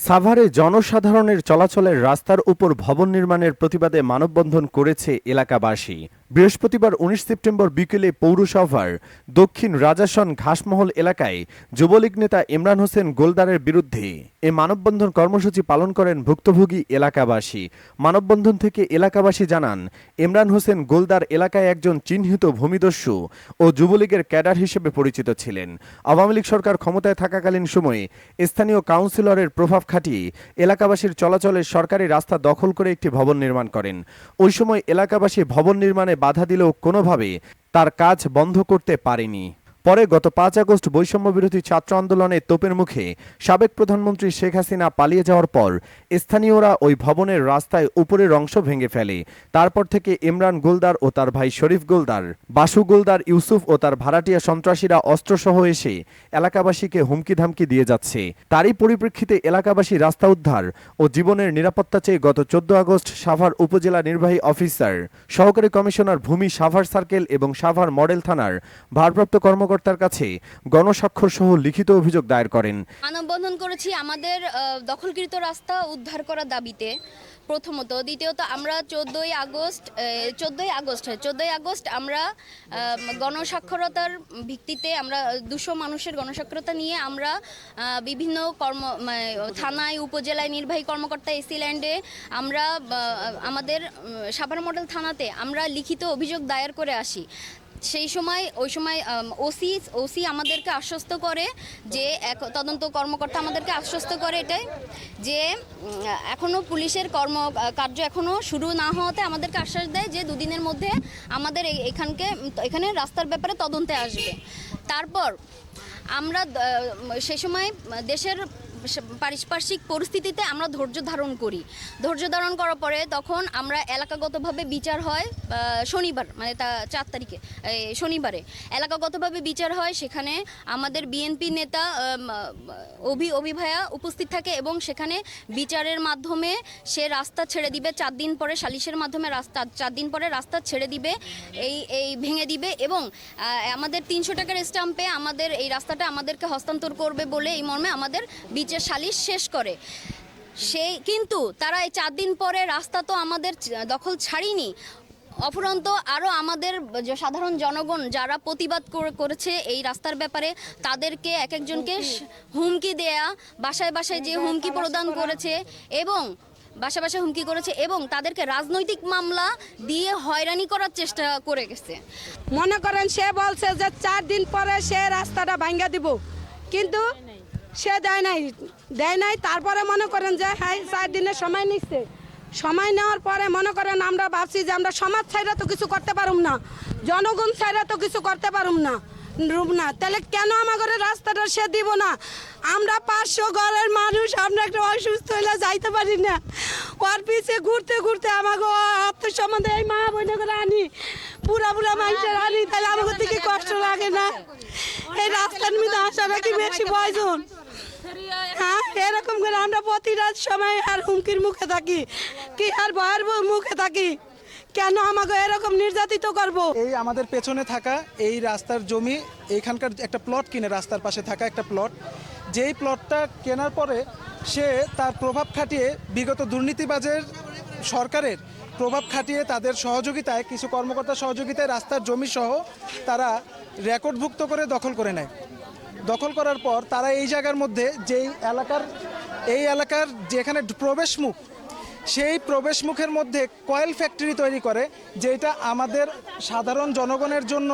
সাভারে জনসাধারণের চলাচলের রাস্তার উপর ভবন নির্মাণের প্রতিবাদে মানববন্ধন করেছে এলাকাবাসী। বৃহস্পতিবার উনিশ সেপ্টেম্বর বিকেলে পৌরসভার দক্ষিণ রাজাসন ঘাসমহল এলাকায় যুবলীগ নেতা ইমরান হোসেন গোলদারের বিরুদ্ধে এ মানববন্ধন কর্মসূচি পালন করেন ভুক্তভোগী এলাকাবাসী। মানববন্ধন থেকে এলাকাবাসী জানান, ইমরান হোসেন গোলদার এলাকায় একজন চিহ্নিত ভূমিদস্যু ও যুবলীগের ক্যাডার হিসেবে পরিচিত ছিলেন। আওয়ামী লীগ সরকার ক্ষমতায় থাকাকালীন সময়ে স্থানীয় কাউন্সিলরের প্রভাব খাটিয়ে এলাকাবাসীর চলাচলের সরকারি রাস্তা দখল করে একটি ভবন নির্মাণ করেন। ওই সময় এলাকাবাসী ভবন নির্মাণে বাধা দিলেও কোনোভাবে তার কাজ বন্ধ করতে পারেনি। পরে গত পাঁচ আগস্ট বৈষম্য বিরোধী ছাত্র আন্দোলনে তোপের মুখে সাবেক প্রধানমন্ত্রী শেখ হাসিনা পালিয়ে যাওয়ার পর স্থানীয়রা ওই ভবনের রাস্তায় উপরের অংশ ভেঙে ফেলে। তারপর থেকে ইমরান গোলদার ও তার ভাই শরীফ গোলদার, বাসু গোলদার ইউসুফ ও তার ভাড়াটিয়া সন্ত্রাসীরা অস্ত্রসহ এসে এলাকাবাসীকে হুমকি ধামকি দিয়ে যাচ্ছে। তারই পরিপ্রেক্ষিতে এলাকাবাসী রাস্তা উদ্ধার ও জীবনের নিরাপত্তা চেয়ে গত চোদ্দ আগস্ট সাভার উপজেলা নির্বাহী অফিসার, সহকারী কমিশনার ভূমি সাভার সার্কেল এবং সাভার মডেল থানার ভারপ্রাপ্ত কর্মকর্তার কাছে গণস্বাক্ষর সহ লিখিত অভিযোগ দায়ের করেন। মানববন্ধন করেছি আমাদের দখলকৃত রাস্তা উদ্ধার করার দাবিতে। প্রথমত। দ্বিতীয়ত আমরা চোদ্দোই আগস্ট চোদ্দোই আগস্ট চোদ্দোই আগস্ট আমরা গণস্বাক্ষরতার ভিত্তিতে আমরা দুশো মানুষের গণস্বাক্ষরতা নিয়ে আমরা বিভিন্ন কর্ম মানে, থানায় উপজেলায় নির্বাহী কর্মকর্তা এসি ল্যান্ডে আমরা আমাদের সাভার মডেল থানাতে আমরা লিখিত অভিযোগ দায়ের করে আসি। সেই সময় ওই সময় ওসি ওসি আমাদেরকে আশ্বস্ত করে যে এক- তদন্ত কর্মকর্তা আমাদেরকে আশ্বস্ত করে এটাই যে উম, এখনও পুলিশের কর্ম কার্য এখনও শুরু না হওয়াতে আমাদেরকে আশ্বাস দেয় যে দুদিনের মধ্যে আমাদের এখানকে এখানে রাস্তার ব্যাপারে তদন্তে আসবে। তারপর আমরা সে সময় দেশের পারিপার্শ্বিক পরিস্থিতিতে আমরা ধৈর্য ধারণ করি। ধৈর্য ধারণ করার পরে তখন আমরা এলাকাগতভাবে বিচার হয় শনিবার মানে তা চার তারিখে শনিবারে। এলাকাগতভাবে বিচার হয়, সেখানে আমাদের বিএনপি নেতা অভি, অভিভায়া উপস্থিত থাকে এবং সেখানে বিচারের মাধ্যমে সে রাস্তা ছেড়ে দিবে, চার দিন পরে সালিশের মাধ্যমে রাস্তা, চার দিন পরে রাস্তা ছেড়ে দিবে, এই এই ভেঙে দিবে এবং আমাদের তিনশো টাকার স্টাম্পে আমাদের এই রাস্তাটা আমাদেরকে হস্তান্তর করবে বলে এই মর্মে আমাদের বিচার সালিশ শেষ করে সেই কিন্তু তারা এই চার দিন পরে রাস্তা তো আমাদের দখল ছাড়িনি। অফুরন্ত আরও আমাদের যে সাধারণ জনগণ যারা প্রতিবাদ করেছে এই রাস্তার ব্যাপারে তাদেরকে এক একজনকে হুমকি দেয়া বাসায় বাসায় যে হুমকি প্রদান করেছে এবং বাসা বাসায় হুমকি করেছে এবং তাদেরকে রাজনৈতিক মামলা দিয়ে হয়রানি করার চেষ্টা করে গেছে। মনে করেন সে বলছে যে চার দিন পরে সে রাস্তাটা ভাঙ্গা দিব। কিন্তু সে দেয় নাই দেয় নাই, তারপরে মনে করেন যে হ্যাঁ চার দিনের সময় নিচ্ছে। সময় নেওয়ার পরে মনে করেন আমরা ভাবছি যে আমরা সমাজ ছাইরা তো কিছু করতে পারুম না, জনগণ ছাইরা তো কিছু করতে পারুম না, রূপ না। তাহলে কেন আমাদের রাস্তাটা সে দিব না? আমরা পাঁচশো ঘরের মানুষ, আমরা একটা অসুস্থ হইলে যাইতে পারি না। ওর পিছে ঘুরতে ঘুরতে আমাকে আত্মীয় সম্বন্ধে এই মা বোনে করে আনি পুরা পুরা মানুষের আনি তাহলে আমাকে থেকে কষ্ট লাগে না। এই রাস্তার মধ্যে আসাটা কি বেশি প্রয়োজন। হ্যাঁ এরকম করে আমরা প্রতি রাত সময় আর হুমকির মুখে থাকি। কি আর ভয়ের মুখে থাকি? কেন আমাকে এরকম নির্যাতিত করব? এই আমাদের পেছনে থাকা এই রাস্তার জমি, এইখানকার একটা প্লট কিনে রাস্তার পাশে থাকা একটা প্লট যেই প্লটটা কেনার পরে সে তার প্রভাব খাটিয়ে বিগত দুর্নীতিবাজের সরকারের প্রভাব খাটিয়ে তাদের সহযোগিতায়, কিছু কর্মকর্তার সহযোগিতায় রাস্তার জমি সহ তারা রেকর্ডভুক্ত করে দখল করে নেয়। দখল করার পর তারা এই জায়গার মধ্যে যেই এলাকার, এই এলাকার যেখানে প্রবেশ মুখ, সেই প্রবেশ মুখের মধ্যে কয়েল ফ্যাক্টরি তৈরি করে, যেটা আমাদের সাধারণ জনগণের জন্য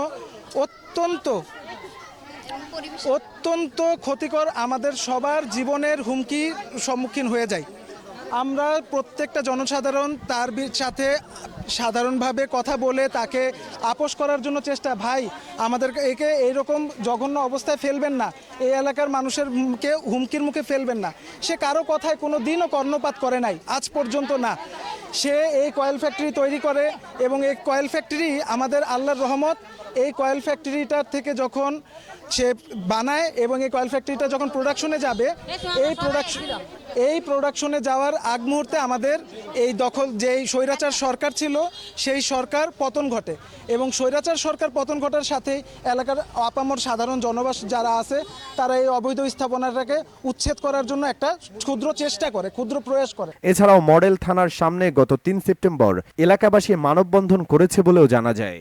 অত্যন্ত অত্যন্ত ক্ষতিকর আমাদের সবার জীবনের হুমকির সম্মুখীন হয়ে যায়। আমরা প্রত্যেকটা জনসাধারণ তার সাথে সাধারণভাবে কথা বলে তাকে আপোষ করার জন্য চেষ্টা। ভাই আমাদের একে এইরকম জঘন্য অবস্থায় ফেলবেন না। এই এলাকার মানুষের মুখে হুমকির মুখে ফেলবেন না। সে কারও কথায় কোনো দিনও কর্ণপাত করে নাই। আজ পর্যন্ত না। সে এই কয়েল ফ্যাক্টরি তৈরি করে এবং এই কয়েল ফ্যাক্টরি আমাদের আল্লাহর রহমত এই কয়েল ফ্যাক্টরিটার থেকে যখন সে বানায় এবং এই কয়েল ফ্যাক্টরিটা যখন প্রোডাকশনে যাবে এই প্রোডাকশন এই প্রোডাকশনে যাওয়ার আগ মুহূর্তে আমাদের এই দখল যেই স্বৈরাচার সরকার ছিল সেই সরকার পতন ঘটে এবং স্বৈরাচার সরকার পতন ঘটার সাথে এলাকার আপামর সাধারণ জনবাস যারা আছে, তারা এই অবৈধ স্থাপনাটাকে উচ্ছেদ করার জন্য একটা ক্ষুদ্র চেষ্টা করে, ক্ষুদ্র প্রয়াস করে। এছাড়াও মডেল থানার সামনে গত তিন সেপ্টেম্বর এলাকাবাসী মানববন্ধন করেছে বলেও জানা যায়।